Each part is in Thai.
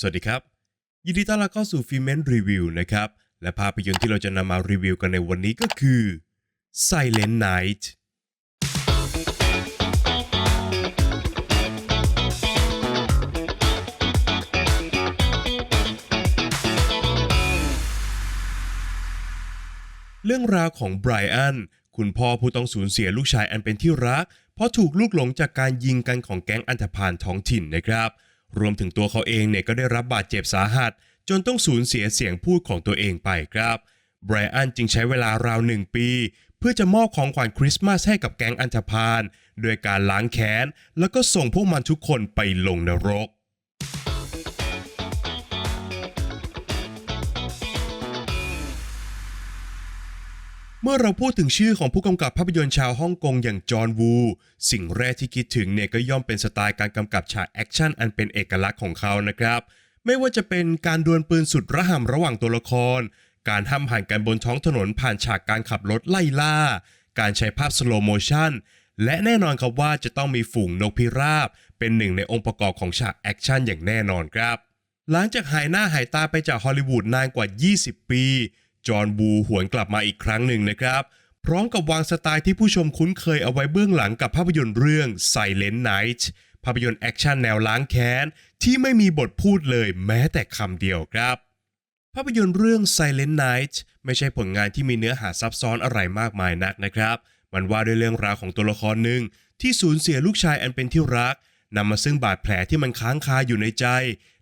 สวัสดีครับ ยินดีต้อนรับเข้าสู่ฟิเมนรีวิวนะครับ และภาพยนตร์ที่เราจะนำมารีวิวกันในวันนี้ก็คือ Silent Night เรื่องราวของไบรอันคุณพ่อผู้ต้องสูญเสียลูกชายอันเป็นที่รัก เพราะถูกลูกหลงจากการยิงกันของแก๊งอันธพาลท้องถิ่นนะครับ รวมถึงตัวเขาเองเนี่ยก็ได้รับบาดเจ็บสาหัส จนต้องสูญเสียเสียงพูดของตัวเองไปครับไบรอันจึงใช้เวลาราวหนึ่งปี เพื่อจะมอบของขวัญคริสต์มาสให้กับแก๊งอันธพาลโดยการล้างแค้น แล้วก็ส่งพวกมันทุกคนไปลงนรก มื่อเราพูดถึงชื่อของผู้กำกับภาพยนตร์ชาวฮ่องกงอย่างจอห์นวู สิ่งแรกที่คิดถึงเนี่ยก็ย่อมเป็นสไตล์การกำกับฉากแอคชั่นอันเป็นเอกลักษณ์ของเขานะครับ ไม่ว่าจะเป็นการดวลปืนสุดระห่ำระหว่างตัวละคร การห้ำหันกันบนท้องถนนผ่านฉากการขับรถไล่ล่า การใช้ภาพสโลโมชันและแน่นอนครับว่าจะต้องมีฝูงนกพิราบ เป็นหนึ่งในองค์ประกอบของฉากแอคชั่นอย่างแน่นอนครับ หลังจากหายหน้าหายตาไปจากฮอลลีวูดนานกว่า 20 ปี จอห์นบูหวนกลับมาอีกครั้งหนึ่งนะครับ พร้อมกับวางสไตล์ที่ผู้ชมคุ้นเคยเอาไว้เบื้องหลังกับภาพยนตร์เรื่อง Silent Night ภาพยนตร์แอคชั่นแนวล้างแค้น ที่ไม่มีบทพูดเลยแม้แต่คำเดียวครับภาพยนตร์เรื่อง Silent Night ไม่ใช่ผลงานที่มีเนื้อหาซับซ้อนอะไรมากมายนักนะครับ มันว่าด้วยเรื่องราวของตัวละครหนึ่งที่สูญเสียลูกชายอันเป็นที่รักนำมาซึ่งบาดแผลที่มันค้างคาอยู่ในใจ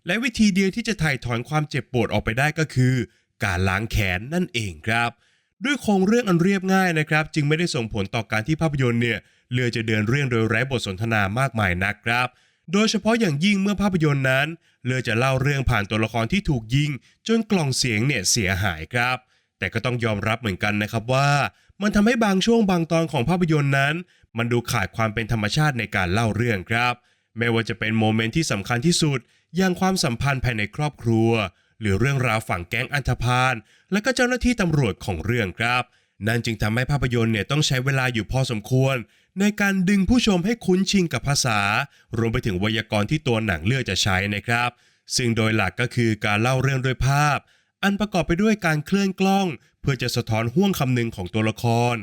และวิธีเดียวที่จะถ่ายถอนความเจ็บปวดออกไปได้ก็คือ การล้างแขนนั่นเองครับ ด้วยโครงเรื่องอันเรียบง่ายนะครับ จึงไม่ได้ส่งผลต่อการที่ภาพยนตร์เนี่ยเลือจะเดินเรื่องโดยไร้บทสนทนามากมายนักครับโดยเฉพาะอย่างยิ่งเมื่อภาพยนตร์นั้นเลือจะเล่าเรื่องผ่านตัวละครที่ถูกยิง จนกล่องเสียงเนี่ยเสียหายครับ แต่ก็ต้องยอมรับเหมือนกันนะครับว่า มันทำให้บางช่วงบางตอนของภาพยนตร์นั้น มันดูขาดความเป็นธรรมชาติในการเล่าเรื่องครับ ไม่ว่าจะเป็นโมเมนต์ที่สำคัญที่สุดอย่างความสัมพันธ์ภายในครอบครัว หรือเรื่องราวฝั่งแก๊งอันธพาลและก็เจ้าหน้าที่ตำรวจของเรื่องครับ นั่นจึงทำให้ภาพยนตร์เนี่ยต้องใช้เวลาอยู่พอสมควร ในการดึงผู้ชมให้คุ้นชินกับภาษา รวมไปถึงไวยากรณ์ที่ตัวหนังเลือกจะใช้นะครับ ซึ่งโดยหลักก็คือการเล่าเรื่องด้วยภาพ อันประกอบไปด้วยการเคลื่อนกล้อง เพื่อจะสะท้อนห่วงคำนึงของตัวละคร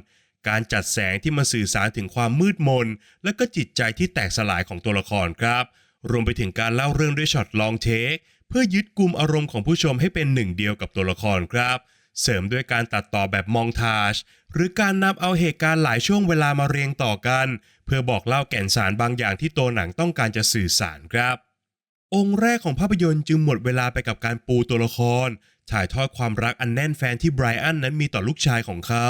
การจัดแสงที่มันสื่อสารถึงความมืดมน และก็จิตใจที่แตกสลายของตัวละครครับ รวมไปถึงการเล่าเรื่องด้วยช็อตลองเทค เพื่อยึดกลุ่มอารมณ์ของผู้ชมให้เป็นหนึ่งเดียวกับตัวละครครับ เสริมด้วยการตัดต่อแบบมองทาจหรือการนำเอาเหตุการณ์หลายช่วงเวลามาเรียงต่อกัน เพื่อบอกเล่าแก่นสารบางอย่างที่ตัวหนังต้องการจะสื่อสารครับ องค์แรกของภาพยนตร์จึงหมดเวลาไปกับการปูตัวละคร ถ่ายทอดความรักอันแน่นแฟนที่ไบรอันนั้นมีต่อลูกชายของเขา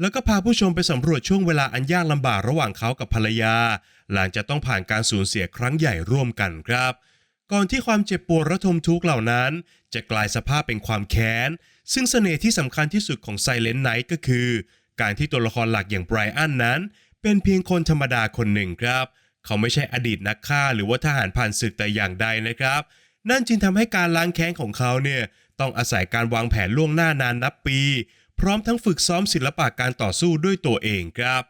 แล้วก็พาผู้ชมไปสำรวจช่วงเวลาอันยากลำบากระหว่างเขากับภรรยา หลังจากต้องผ่านการสูญเสียครั้งใหญ่ร่วมกันครับ ก่อนที่ความเจ็บปวดระทมทุกข์เหล่านั้น จะกลายสภาพเป็นความแค้น ซึ่งเสน่ห์ที่สำคัญที่สุดของ Silent Night ก็คือ การที่ตัวละครหลักอย่างไบรอันนั้น เป็นเพียงคนธรรมดาคนหนึ่งครับ เขาไม่ใช่อดีตนักฆ่าหรือว่าทหารผ่านศึกแต่อย่างใดนะครับ นั่นจึงทำให้การล้างแค้นของเขาเนี่ยต้องอาศัยการวางแผนล่วงหน้านานนับปี พร้อมทั้งฝึกซ้อมศิลปะการต่อสู้ด้วยตัวเองครับ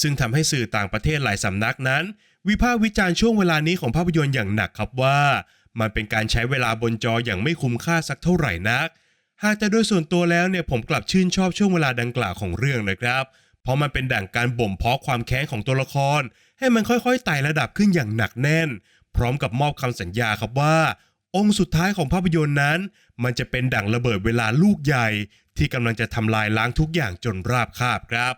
ซึ่งทำให้สื่อต่างประเทศหลายสำนักนั้น วิพากษ์วิจารณ์ช่วงเวลานี้ของภาพยนตร์อย่างหนักครับว่า มันเป็นการใช้เวลาบนจออย่างไม่คุ้มค่าสักเท่าไหร่นัก หากแต่โดยส่วนตัวแล้วเนี่ยผมกลับชื่นชอบช่วงเวลาดังกล่าวของเรื่องนะครับ เพราะมันเป็นด่างการบ่มเพาะความแค้นของตัวละคร ให้มันค่อยๆไต่ระดับขึ้นอย่างหนักแน่น พร้อมกับมอบคำสัญญาครับว่า องค์สุดท้ายของภาพยนตร์นั้น มันจะเป็นดั่งระเบิดเวลาลูกใหญ่ ที่กำลังจะทำลายล้างทุกอย่างจนราบคาบครับ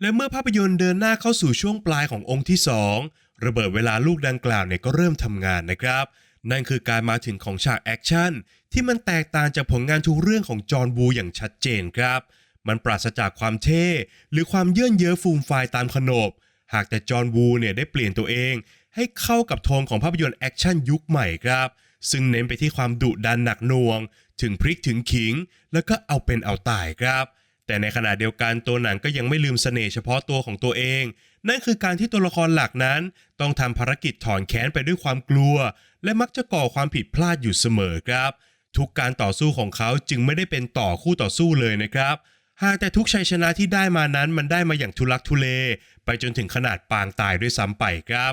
และเมื่อภาพยนตร์เดินหน้าเข้าสู่ช่วงปลายขององค์ที่ 2 ระเบิดเวลาลูกดังกล่าวเนี่ยก็เริ่มทำงานนะครับ นั่นคือการมาถึงของฉากแอคชั่นที่มันแตกต่างจากผลงานทุกเรื่องของจอห์นวูอย่างชัดเจนครับ มันปราศจากความเท่ หรือความเยื่นเย้อฟูมไฟายตามขนบ หากแต่จอห์นวูเนี่ยได้เปลี่ยนตัวเอง ให้เข้ากับโทนของภาพยนตร์แอคชั่นยุคใหม่ครับซึ่งเน้นไปที่ความดุดันหนักหน่วง ถึงพริกถึงขิง แล้วก็เอาเป็นเอาตายครับ แต่ในขณะเดียวกันตัวหนังก็ยังไม่ลืมเสน่ห์เฉพาะตัวของตัวเอง นั่นคือการที่ตัวละครหลักนั้น ต้องทำภารกิจถอนแค้นไปด้วยความกลัว และมักจะก่อความผิดพลาดอยู่เสมอครับ ทุกการต่อสู้ของเขาจึงไม่ได้เป็นต่อคู่ต่อสู้เลยนะครับหากแต่ทุกชัยชนะที่ได้มานั้นมันได้มาอย่างทุลักทุเล ไปจนถึงขนาดปางตายด้วยซ้ำไปครับ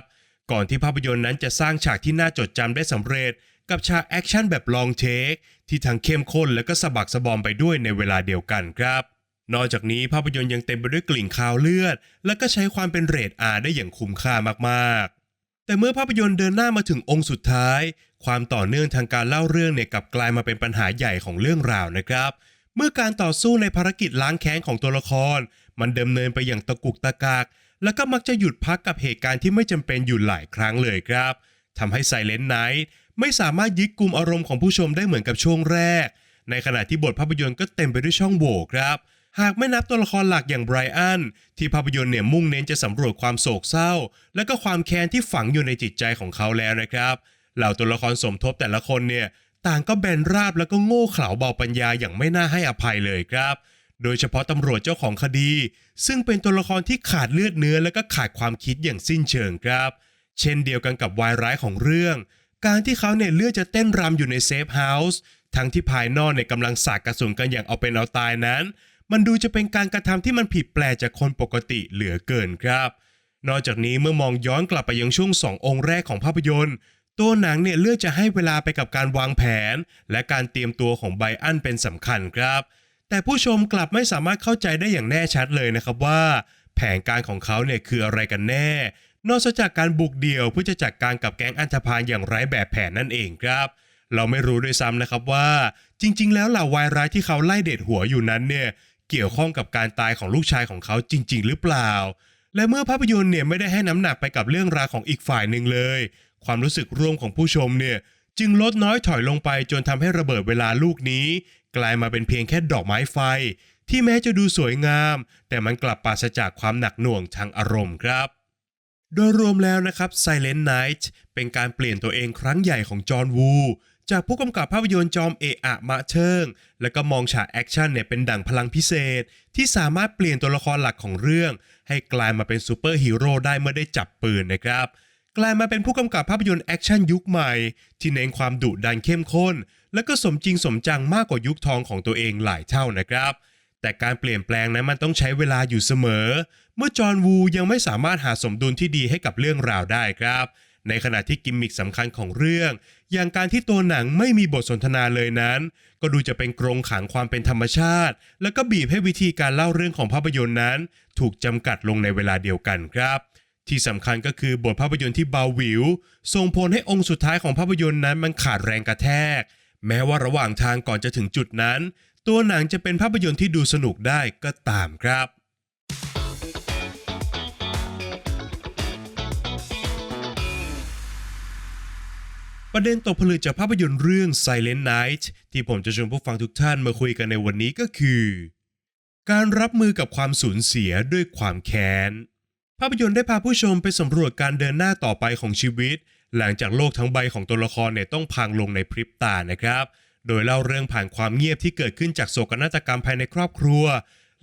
ก่อนที่ภาพยนตร์นั้นจะสร้างฉากที่น่าจดจำได้สำเร็จ กับฉากแอคชั่นแบบลองเทคที่ทั้งเข้มข้นและก็สะบักสะบอมไปด้วยในเวลาเดียวกันครับ นอกจากนี้ภาพยนตร์ยังเต็มไปด้วยกลิ่นคาวเลือด และก็ใช้ความเป็นเรทอาได้อย่างคุ้มค่ามากๆ แต่เมื่อภาพยนตร์เดินหน้ามาถึงองค์สุดท้าย ความต่อเนื่องทางการเล่าเรื่องเนี่ยกลับกลายมาเป็นปัญหาใหญ่ของเรื่องราวนะครับ เมื่อการต่อสู้ในภารกิจล้างแค้นของตัวละคร มันดำเนินไปอย่างตะกุกตะกาก แล้วก็มักจะหยุดพักกับเหตุการณ์ที่ไม่จำเป็นอยู่หลายครั้งเลยครับทำให้ Silent Night ไม่สามารถยึดกลุ่มอารมณ์ของผู้ชมได้เหมือนกับช่วงแรก ในขณะที่บทภาพยนตร์ก็เต็มไปด้วยช่องโหว่ครับ หากไม่นับตัวละครหลักอย่างไบรอันที่ภาพยนตร์เนี่ยมุ่งเน้นจะสำรวจความโศกเศร้า และก็ความแค้นที่ฝังอยู่ในจิตใจของเขาแล้วนะครับเหล่าตัวละครสมทบแต่ละคนเนี่ยต่างก็แบนราบแล้วก็โง่เขลาเบาปัญญาอย่างไม่น่าให้อภัยเลยครับ โดยเฉพาะตำรวจเจ้าของคดี ซึ่งเป็นตัวละครที่ขาดเลือดเนื้อและก็ขาดความคิดอย่างสิ้นเชิงครับ เช่นเดียวกันกับวายร้ายของเรื่อง การที่เขาเนี่ยเลือกจะเต้นรำอยู่ในเซฟเฮาส์ทั้งที่ภายนอกเนี่ยกำลังสาดกระสุนกันอย่างเอาเป็นเอาตายนั้น มันดูจะเป็นการกระทำที่มันผิดแปลกจากคนปกติเหลือเกินครับ นอกจากนี้เมื่อมองย้อนกลับไปยังช่วงสององค์แรกของภาพยนตร์ ตัวหนังเนี่ยเลือกจะให้เวลาไปกับการวางแผน และการเตรียมตัวของไบอันเป็นสำคัญครับ แต่ผู้ชมกลับไม่สามารถเข้าใจได้อย่างแน่ชัดเลยนะครับว่า แผนการของเขาเนี่ยคืออะไรกันแน่ นอกจากการบุกเดี่ยวเพื่อจะจัดการกับแก๊งอันธพาลอย่างไร้แบบแผนนั่นเองครับเราไม่รู้ด้วยซ้ำนะครับว่า จริง ๆ แล้วเหล่าวายร้ายที่เขาไล่เด็ดหัวอยู่นั้นเนี่ย เกี่ยวข้องกับการตายของลูกชายของเขาจริง ๆ หรือเปล่า และเมื่อภาพยนตร์เนี่ยไม่ได้ให้น้ำหนักไปกับเรื่องราวของอีกฝ่ายหนึ่งเลย ความรู้สึกร่วมของผู้ชมเนี่ยจึงลดน้อยถอยลงไปจนทำให้ระเบิดเวลาลูกนี้ กลายมาเป็นเพียงแค่ดอกไม้ไฟ ที่แม้จะดูสวยงาม แต่มันกลับปราศจากความหนักหน่วงทางอารมณ์ครับโดยรวมแล้วนะครับ Silent Night เป็นการเปลี่ยนตัวเองครั้งใหญ่ของจอห์นวู จากผู้กำกับภาพยนตร์จอมเอะอะมะเชิง แล้วก็มองฉากแอคชั่นเนี่ยเป็นดั่งพลังพิเศษ ที่สามารถเปลี่ยนตัวละครหลักของเรื่อง ให้กลายมาเป็นซูเปอร์ฮีโร่ได้เมื่อได้จับปืนนะครับ กลายมาเป็นผู้กำกับภาพยนตร์แอคชั่นยุคใหม่ ที่เน้นความดุดันเข้มข้น และก็สมจริงสมจังมากกว่ายุคทองของตัวเองหลายเท่านะครับแต่การเปลี่ยนแปลงนั้นมันต้องใช้เวลาอยู่เสมอ เมื่อจอห์นวูยังไม่สามารถหาสมดุลที่ดีให้กับเรื่องราวได้ครับ ในขณะที่กิมมิคสำคัญของเรื่อง อย่างการที่ตัวหนังไม่มีบทสนทนาเลยนั้น ก็ดูจะเป็นกรงขังความเป็นธรรมชาติ แล้วก็บีบให้วิธีการเล่าเรื่องของภาพยนตร์นั้น ถูกจำกัดลงในเวลาเดียวกันครับที่สำคัญก็คือบทภาพยนตร์ที่เบาหวิว ส่งผลให้องค์สุดท้ายของภาพยนตร์นั้นมันขาดแรงกระแทก แม้ว่าระหว่างทางก่อนจะถึงจุดนั้น ตัวหนังจะเป็นภาพยนตร์ที่ดูสนุกได้ก็ตามครับ ประเด็นตกผลึกจากภาพยนตร์เรื่อง Silent Night ที่ผมจะชวนผู้ฟังทุกท่านมาคุยกันในวันนี้ก็คือ การรับมือกับความสูญเสียด้วยความแค้น ภาพยนตร์ได้พาผู้ชมไปสำรวจการเดินหน้าต่อไปของชีวิต หลังจากโลกทั้งใบของตัวละครเนี่ยต้องพังลงในพริบตานะครับ โดยเล่าเรื่องผ่านความเงียบที่เกิดขึ้นจากโศกนาฏกรรมภายในครอบครัว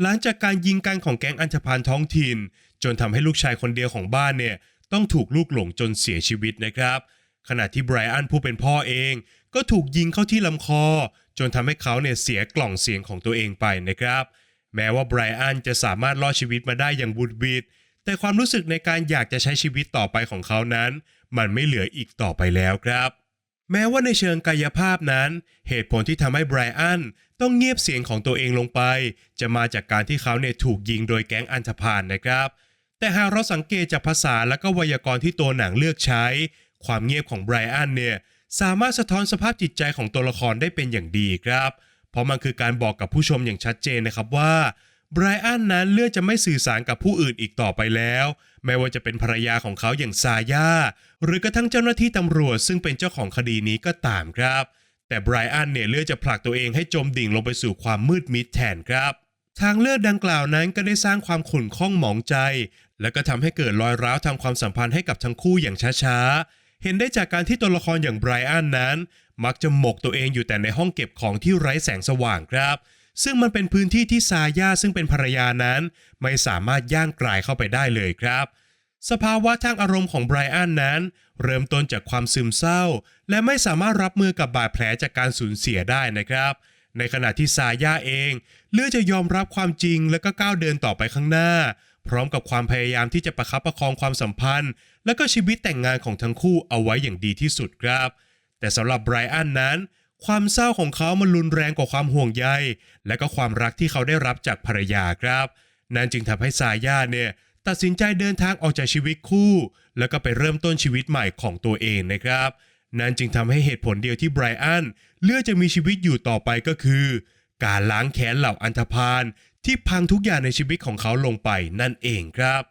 หลังจากการยิงกันของแก๊งอันธพาลท้องถิ่น จนทำให้ลูกชายคนเดียวของบ้านเนี่ยต้องถูกลูกหลงจนเสียชีวิตนะครับ ขณะที่ไบรอันผู้เป็นพ่อเอง ก็ถูกยิงเข้าที่ลำคอ จนทำให้เขาเนี่ยเสียกล่องเสียงของตัวเองไปนะครับ แม้ว่าไบรอันจะสามารถรอดชีวิตมาได้อย่างบุดบิดแต่ความรู้สึกในการอยากจะใช้ชีวิตต่อไปของเขานั้น มันไม่เหลืออีกต่อไปแล้วครับ แม้ว่าในเชิงกายภาพนั้น เหตุผลที่ทำให้ไบรอันต้องเงียบเสียงของตัวเองลงไป จะมาจากการที่เขาเนี่ยถูกยิงโดยแก๊งอันธพาลนะครับ แต่หากเราสังเกตจากภาษาและก็ไวยากรณ์ที่ตัวหนังเลือกใช้ ความเงียบของไบรอันเนี่ยสามารถสะท้อนสภาพจิตใจของตัวละครได้เป็นอย่างดีครับ เพราะมันคือการบอกกับผู้ชมอย่างชัดเจนนะครับว่าไบรอันนั้นเลือกจะไม่สื่อสารกับผู้อื่นอีกต่อไปแล้ว ไม่ว่าจะเป็นภรรยาของเขาอย่างซาย่าหรือกระทั่งเจ้าหน้าที่ตำรวจซึ่งเป็นเจ้าของคดีนี้ก็ตามครับ แต่ไบรอันเนี่ยเลือกจะผลักตัวเองให้จมดิ่งลงไปสู่ความมืดมิดแทนครับ ทางเลือกดังกล่าวนั้นก็ได้สร้างความขุ่นข้องหมองใจ และก็ทำให้เกิดรอยร้าวทางความสัมพันธ์ให้กับทั้งคู่อย่างช้าๆ เห็นได้จากการที่ตัวละครอย่างไบรอันนั้น มักจะหมกตัวเองอยู่แต่ในห้องเก็บของที่ไร้แสงสว่างครับ ซึ่งมันเป็นพื้นที่ที่ซาย่าซึ่งเป็นภรรยานั้น ไม่สามารถย่างกลายเข้าไปได้เลยครับ สภาวะทางอารมณ์ของไบรอันนั้น เริ่มต้นจากความซึมเศร้า และไม่สามารถรับมือกับบาดแผลจากการสูญเสียได้นะครับในขณะที่ซาย่าเอง เลือกจะยอมรับความจริงและก็ก้าวเดินต่อไปข้างหน้า พร้อมกับความพยายามที่จะประคับประคองความสัมพันธ์ และก็ชีวิตแต่งงานของทั้งคู่เอาไว้อย่างดีที่สุดครับ แต่สำหรับไบรอันนั้น ความเศร้าของเขามันรุนแรงกว่าความห่วงใย และก็ความรักที่เขาได้รับจากภรรยาครับนั่นจึงทำให้ซาย่าเนี่ยตัดสินใจเดินทางออกจากชีวิตคู่ แล้วก็ไปเริ่มต้นชีวิตใหม่ของตัวเองนะครับ นั่นจึงทำให้เหตุผลเดียวที่ไบรอันเลือกจะมีชีวิตอยู่ต่อไปก็คือ การล้างแค้นเหล่าอันธพาล ที่พังทุกอย่างในชีวิตของเขาลงไปนั่นเองครับ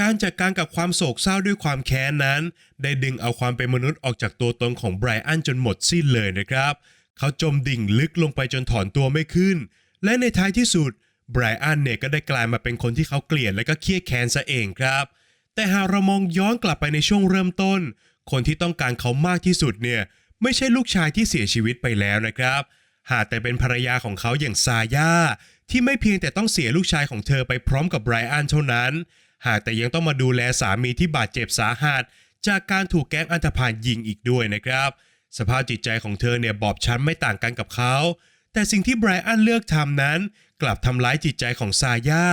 การจัดการกับความโศกเศร้าด้วยความแค้นนั้น ได้ดึงเอาความเป็นมนุษย์ออกจากตัวตนของไบรอันจนหมดสิ้นเลยนะครับ เขาจมดิ่งลึกลงไปจนถอนตัวไม่ขึ้น และในท้ายที่สุดไบรอันเนี่ยก็ได้กลายมาเป็นคนที่เขาเกลียดและก็เครียดแค้นซะเองครับ แต่หากเรามองย้อนกลับไปในช่วงเริ่มต้น คนที่ต้องการเขามากที่สุดเนี่ยไม่ใช่ลูกชายที่เสียชีวิตไปแล้วนะครับ หากแต่เป็นภรรยาของเขาอย่างซาย่า ที่ไม่เพียงแต่ต้องเสียลูกชายของเธอไปพร้อมกับไบรอันเท่านั้น หากแต่ยังต้องมาดูแลสามีที่บาดเจ็บสาหัส จากการถูกแก๊งอันธพาลยิงอีกด้วยนะครับ สภาพจิตใจของเธอเนี่ยบอบช้ำไม่ต่างกันกับเขา แต่สิ่งที่ไบรอันเลือกทำนั้น กลับทำร้ายจิตใจของซาย่า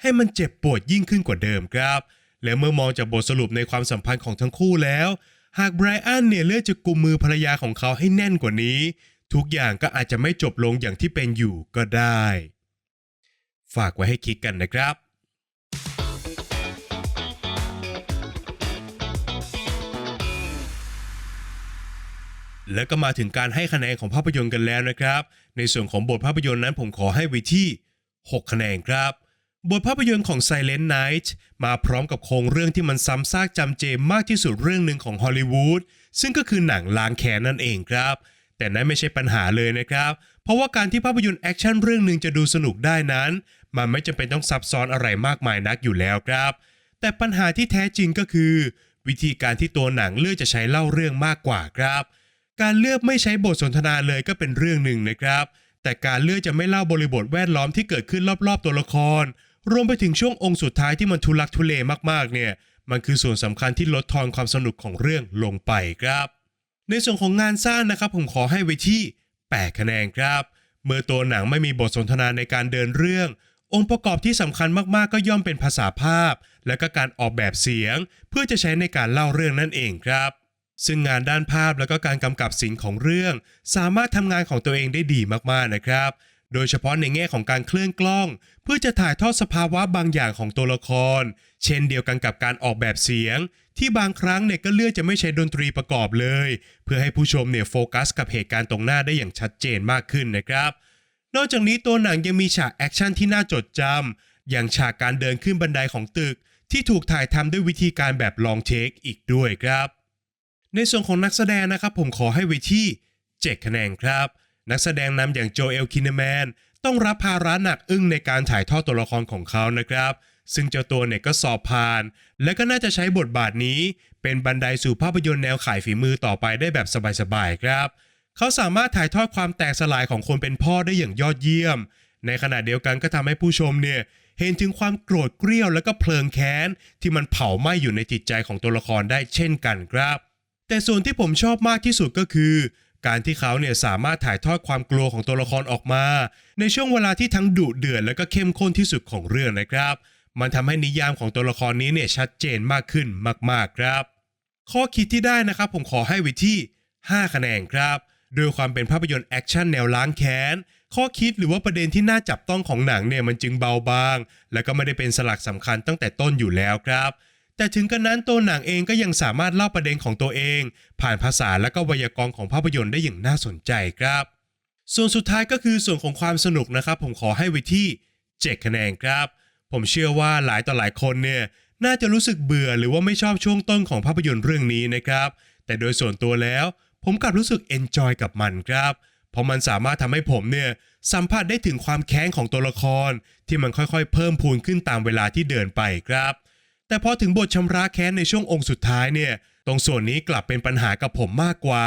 ให้มันเจ็บปวดยิ่งขึ้นกว่าเดิมครับ และเมื่อมองจากบทสรุปในความสัมพันธ์ของทั้งคู่แล้ว หากไบรอันเนี่ยเลือกจะกุมมือภรรยาของเขาให้แน่นกว่านี้ ทุกอย่างก็อาจจะไม่จบลงอย่างที่เป็นอยู่ก็ได้ ฝากไว้ให้คิดกันนะครับแล้วก็มาถึงการให้คะแนนของภาพยนตร์กันแล้วนะครับ ในส่วนของบทภาพยนตร์นั้นผมขอให้ไว้ที่ 6 คะแนนครับ บทภาพยนตร์ของ Silent Night มาพร้อมกับโครงเรื่องที่มันซ้ำซากจำเจมากที่สุดเรื่องหนึ่งของฮอลลีวูดซึ่งก็คือหนังล้างแค้นนั่นเองครับ แต่นั้นไม่ใช่ปัญหาเลยนะครับ เพราะว่าการที่ภาพยนตร์แอคชั่นเรื่องหนึ่งจะดูสนุกได้นั้น มันไม่จำเป็นต้องซับซ้อนอะไรมากมายนักอยู่แล้วครับ แต่ปัญหาที่แท้จริงก็คือ วิธีการที่ตัวหนังเลือกจะใช้เล่าเรื่องมากกว่าครับ การเลือกไม่ใช้บทสนทนาเลยก็เป็นเรื่องหนึ่งนะครับ แต่การเลือกจะไม่เล่าบริบทแวดล้อมที่เกิดขึ้นรอบๆตัวละคร รวมไปถึงช่วงองค์สุดท้ายที่มันทุลักทุเลมากๆเนี่ย มันคือส่วนสำคัญที่ลดทอนความสนุกของเรื่องลงไปครับ ในส่วนของงานสร้างนะครับผมขอให้ไว้ที่ 8 คะแนนครับ เมื่อตัวหนังไม่มีบทสนทนาในการเดินเรื่อง องค์ประกอบที่สำคัญมากๆ ก็ย่อมเป็นภาษาภาพ และก็การออกแบบเสียง เพื่อจะใช้ในการเล่าเรื่องนั่นเองครับ ซึ่งงานด้านภาพและก็การกำกับเสียงของเรื่อง สามารถทำงานของตัวเองได้ดีมากๆนะครับ โดยเฉพาะในแง่ของการเคลื่อนกล้อง เพื่อจะถ่ายทอดสภาวะบางอย่างของตัวละคร เช่นเดียวกันกับการออกแบบเสียง ที่บางครั้งเนี่ยก็เลือกจะไม่ใช้ดนตรีประกอบเลย เพื่อให้ผู้ชมเนี่ยโฟกัสกับเหตุการณ์ตรงหน้าได้อย่างชัดเจนมากขึ้นนะครับ นอกจากนี้ตัวหนังยังมีฉากแอคชั่นที่น่าจดจำอย่างฉากการเดินขึ้นบันไดของตึก ที่ถูกถ่ายทำด้วยวิธีการแบบลองเทคอีกด้วยครับ ในส่วนของนักแสดงนะครับผมขอให้ไว้ที่7คะแนนครับ นักแสดงนำอย่างโจเอลคินแมนต้องรับภาระหนักอึ้งในการถ่ายทอดตัวละครของเขานะครับ ซึ่งเจ้าตัวเนี่ยก็สอบผ่าน และก็น่าจะใช้บทบาทนี้ เป็นบันไดสู่ภาพยนตร์แนวขายฝีมือต่อไปได้แบบสบายๆครับ เขาสามารถถ่ายทอดความแตกสลายของคนเป็นพ่อได้อย่างยอดเยี่ยม ในขณะเดียวกันก็ทำให้ผู้ชมเนี่ยเห็นถึงความโกรธเกรี้ยวและก็เพลิงแค้น ที่มันเผาไหม้อยู่ในจิตใจของตัวละครได้เช่นกันครับ แต่ส่วนที่ผมชอบมากที่สุดก็คือ การที่เขาเนี่ยสามารถถ่ายทอดความกลัวของตัวละครออกมา ในช่วงเวลาที่ทั้งดุเดือดและก็เข้มข้นที่สุดของเรื่องนะครับ มันทำให้นิยามของตัวละครนี้เนี่ยชัดเจนมากขึ้นมากๆครับ ข้อคิดที่ได้นะครับผมขอให้ไว้ที่ 5 คะแนนครับ โดยความเป็นภาพยนตร์แอคชั่นแนวล้างแค้น ข้อคิดหรือว่าประเด็นที่น่าจับต้องของหนังเนี่ยมันจึงเบาบาง และก็ไม่ได้เป็นสลักสำคัญตั้งแต่ต้นอยู่แล้วครับ แต่ถึงกระนั้นตัวหนังเองก็ยังสามารถเล่าประเด็นของตัวเอง ผ่านภาษาและก็ไวยากรณ์ของภาพยนตร์ได้อย่างน่าสนใจครับ ส่วนสุดท้ายก็คือส่วนของความสนุกนะครับ ผมขอให้ไว้ที่7คะแนนครับ ผมเชื่อว่าหลายต่อหลายคนเนี่ยน่าจะรู้สึกเบื่อหรือว่าไม่ชอบช่วงต้นของภาพยนตร์เรื่องนี้นะครับ แต่โดยส่วนตัวแล้ว ผมกลับรู้สึกเอนจอยกับมันครับ เพราะมันสามารถทำให้ผมเนี่ยสัมผัสได้ถึงความแค้นของตัวละคร ที่มันค่อยๆ เพิ่มพูนขึ้นตามเวลาที่เดินไปครับ แต่พอถึงบทชำระแค้นในช่วงองค์สุดท้ายเนี่ย ตรงส่วนนี้กลับเป็นปัญหากับผมมากกว่า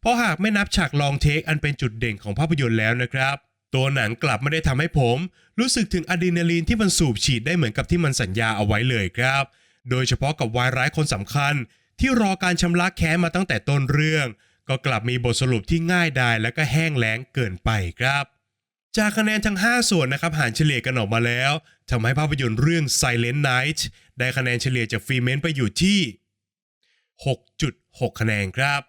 เพราะหากไม่นับฉากลองเทคอันเป็นจุดเด่นของภาพยนตร์แล้วนะครับ ตัวหนังกลับไม่ได้ทำให้ผม รู้สึกถึงอะดรีนาลีนที่มันสูบฉีดได้เหมือนกับที่มันสัญญาเอาไว้เลยครับ โดยเฉพาะกับวายร้ายคนสำคัญ ที่รอการชำระแค้นมาตั้งแต่ต้นเรื่อง ก็กลับมีบทสรุปที่ง่ายดายและก็แห้งแล้งเกินไปครับ จากคะแนนทั้ง 5 ส่วนนะครับหารเฉลี่ยกันออกมาแล้วทำให้ภาพยนตร์เรื่อง Silent Night ได้คะแนนเฉลี่ยจากฟรีเมนไปอยู่ที่ 6.6 คะแนนครับ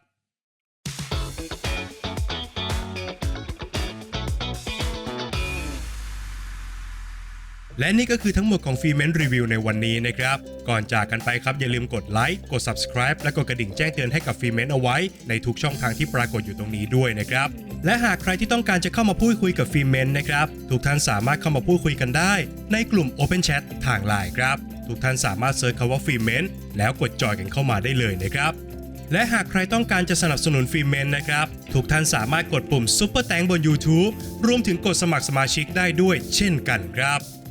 และนี่ก็คือทั้งหมดของฟีเมนรีวิวในวันนี้นะครับ ก่อนจากกันไปครับอย่าลืมกดไลค์กด subscribe และกดกระดิ่งแจ้งเตือนให้กับฟีเมนเอาไว้ ในทุกช่องทางที่ปรากฏอยู่ตรงนี้ด้วยนะครับ และหากใครที่ต้องการจะเข้ามาพูดคุยกับฟีเมนนะครับ ทุกท่านสามารถเข้ามาพูดคุยกันได้ ในกลุ่ม Open Chat ทางไลน์ครับ ทุกท่านสามารถเซิร์ชคำว่าฟีเมนแล้วกดจอยกันเข้ามาได้เลยนะครับและหากใครต้องการจะสนับสนุนฟิล์มเมนนะครับ ทุกท่านสามารถกดปุ่มซุปเปอร์แตงบน YouTube รวมถึงกดสมัครสมาชิกได้ด้วยเช่นกันครับ